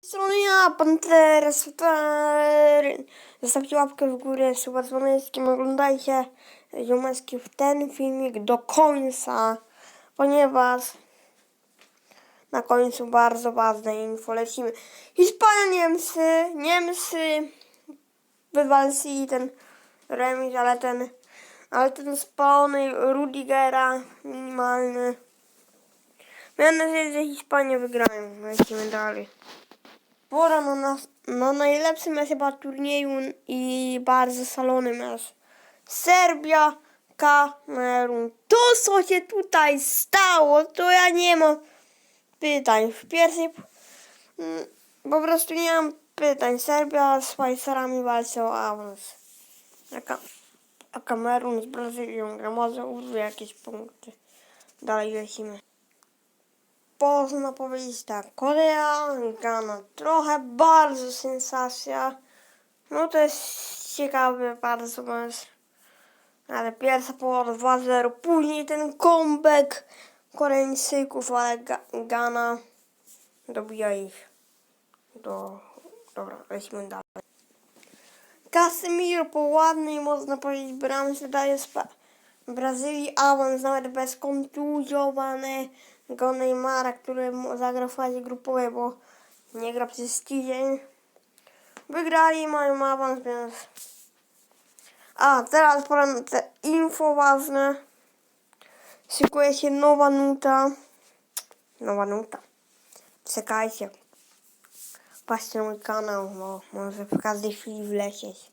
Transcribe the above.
strony ja, Pantera, super. Zostawcie łapkę w górę, suba dzwoneczkiem, oglądajcie ziomeczki w ten filmik do końca, ponieważ na końcu bardzo ważne info lecimy. Hiszpania, Niemcy, Niemcy wywalczyli ten remis, ale ten, ale ten spalony Rudigera minimalny. Miałem nadzieję, że Hiszpanie wygrają. Lecimy dalej. Na, nas, na najlepszy mecz chyba turnieju i bardzo szalony mecz. Serbia, Kamerun. To co się tutaj stało, to ja nie mam pytań. W pierwszej... mm, Po prostu nie mam pytań. Serbia z Szwajcarami walczy o awans. A Kamerun z Brazylią gra może urwie jakieś punkty. Dalej lecimy. Można powiedzieć tak, Korea, Ghana, trochę bardzo sensacja. No to jest ciekawy bardzo mecz. Ale pierwsza połowa 2-0, później ten comeback Koreańczyków, ale Ghana dobija ich. Do... Dobra, lecimy dalej. Casemiro po ładnej, można powiedzieć, bramce daje spa- Brazylii awans nawet bez kontuzjowanego Neymara, który zagrał w fazie grupowej, bo nie gra przez tydzień. Wygrali, mają awans, więc... A, teraz na te info ważne. Szykuje się nowa nuta. Nowa nuta. Czekajcie. Patrzcie mój kanał, bo może w każdej chwili wlecieć.